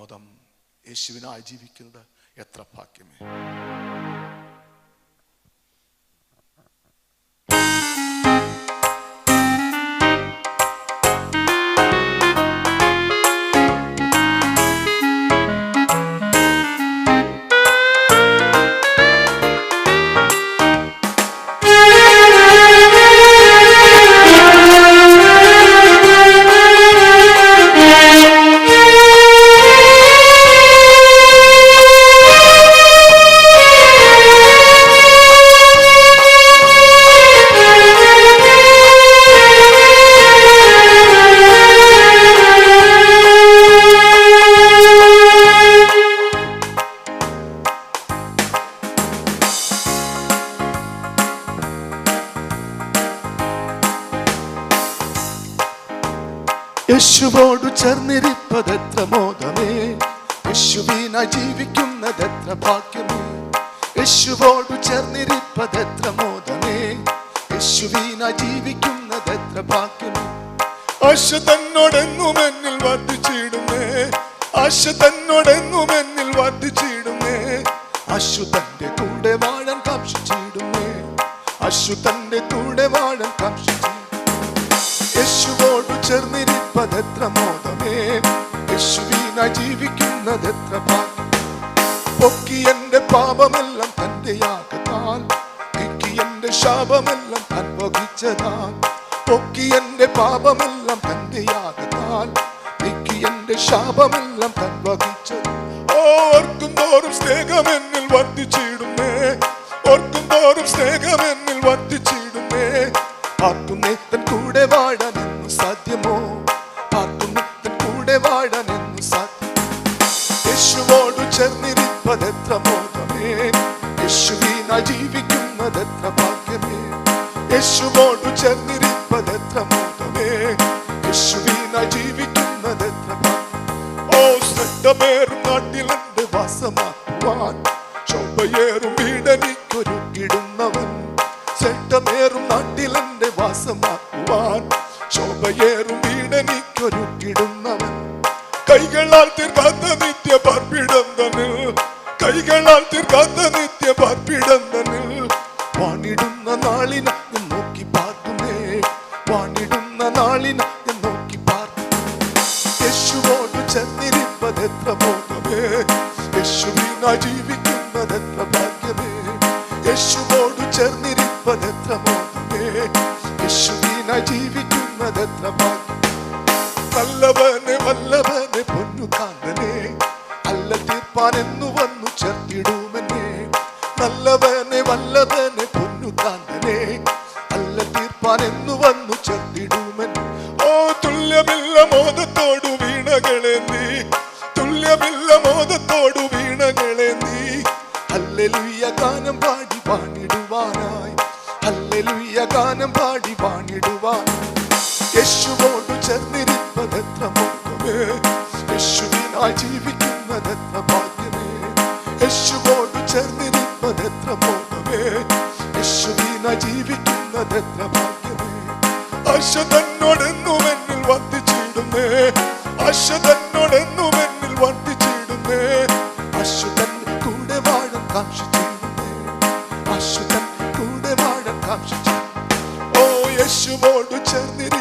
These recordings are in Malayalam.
മോദം യേശുവിനായി ജീവിക്കുന്നത് എത്ര ഭാഗ്യമേ. യേശുവോട് ചേർന്നിരിപ്പതെത്ര മോദമേ. യേശുവിനായി ജീവിക്കുന്നതെത്ര ഭാഗ്യമേ. യേശുവോട് ചേർന്നിരിപ്പതെത്ര മോദമേ. യേശുവിനായി ജീവിക്കുന്നതെത്ര ഭാഗ്യമേ. ആശ തന്നോടെങ്ങും എന്നിൽ വർദ്ധിച്ചിടുന്നേ ആശ തന്നോടെങ്ങും എന്നിൽ വർദ്ധിച്ചിടുന്നേ അശു തന്റെ കൂടെ വാഴൻ കാക്ഷിച്ചിടുമേ അശു തന്റെ കൂടെ വാഴൻ കാക്ഷിച്ചിടും യേശുവോട് ചേർന്നിരിപ്പതെത്ര മോദമേ? യേശുവിനായി ജീവിക്കുന്നതെത്ര പൊക്കി എന്റെ പാപമെല്ലാം തന്റെ യാഗത്താൽ എന്റെ ശാപമെല്ലാം താൻ വഹിച്ചതാൽ പൊക്കി എന്റെ പാപമെല്ലാം തന്റെ യാഗത്താൽ എന്റെ ശാപമെല്ലാം താൻ വഹിച്ചത്. ഓർക്കും തോറും സ്നേഹം എന്നിൽ വർദ്ധിച്ചിടുന്നേ ഓർക്കും തോറും സ്നേഹം എന്നിൽ വർദ്ധിച്ചിടുന്നേ. ആർക്കും തൻ കൂടെ വാഴാനെന്നു സാധ്യമോ? ആർക്കുന്നേ തൻ കൂടെ വാഴാനെന്നു സാധ്യം യേശുവോട് ചേർന്നിരിപ്പതെത്ര മോഹമേ? യേശുവിനായി ജീവിക്കുന്നതെത്ര ഭാഗ്യമേ? യേശുവോട് ചേർന്നിരിപ്പതെത്ര മോഹമേ? യേശുവിനായി ജീവിക്കുന്നതെത്ര ഓ ശ്രദ്ധമേറും നാട്ടിലുണ്ട് വാസമാക്കുവാൻ. ശോഭയേറും വീടനിക്കൊരുക്കിടുന്നവൻ. ശ്രദ്ധമേറും നാട്ടിലെന്റെ വാസമാക്കുവാൻ കൈകളാൽ തീർക്കാത്ത നിത്യ പാർപ്പിടം തന്നിൽ കൈകളാൽ തീർക്കാത്ത നിത്യ പാർപ്പിടം തന്നിൽ വാണിടുന്ന നാളിന നോക്കി പാർക്കുന്നേ. വാണിടുന്ന നാളിന നോക്കി പാർക്കുന്നു. യേശുവോട് എത്ര ബോധമേ. യേശുവിനായി ജീവിക്കുന്നതെത്ര ഭാഗ്യമേ. യേശുവോട് ചേർന്നിരിപ്പതെത്ര ബോധമേ. യശുവിന ജീവിക്കുന്നതെത്ര ഭാഗ്യം നല്ലവനെ വല്ലവന് കാന്തനെ എന്നു വന്നു ചേർത്തിടുമെന്നെ. നല്ലവനെ വല്ലവനെ പൊന്നു കാന്തനെ അല്ല തീർപ്പാൻ എന്നു വന്നു ചേർത്തിടുമെൻ ഓ തുല്യമില്ല മോദത്തോടു വീണകളെ നീ. തുല്യമില്ല മോദത്തോടു വീണകളെ നീ. അല്ലെലുയ്യ ഗാനം പാടി പാടിടുവാനായി. അല്ലെലുയ്യ ഗാനം പാടി പാടിടുവാൻ യേശുവോട് ചേർന്നിരിപ്പതെത്ര മോഹമേ. യേശുവിനായി ജീവിക്കുന്നതെത്ര മോഹമേ യേശുവിനായി ജീവിക്കുന്നതെത്ര ഭാഗ്യമേ. ആശ തന്നോടെന്നും എന്നിൽ വർദ്ധിച്ചിടുന്നേ ആശ തന്നോടെന്നും എന്നിൽ വർദ്ധിച്ചിടുന്നേ ആശ തൻ കൂടെ വാഴം കാക്ഷിച്ചിടുന്നേ ആശ കൂടെ വാഴം കാക്ഷിച്ചു ഓ യേശുവോട് ചേർന്നിരിപ്പതെത്ര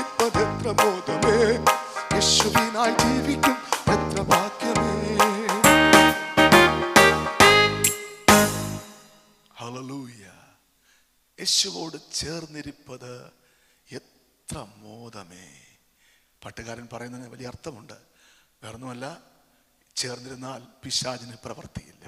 യേശുവോട് ചേർന്നിരിപ്പത് എത്ര മോദമേ. പാട്ടുകാരൻ പറയുന്നതിന് വലിയ അർത്ഥമുണ്ട്. വേറൊന്നുമല്ല ചേർന്നിരുന്നാൽ പിശാചിന് പ്രവർത്തിയില്ല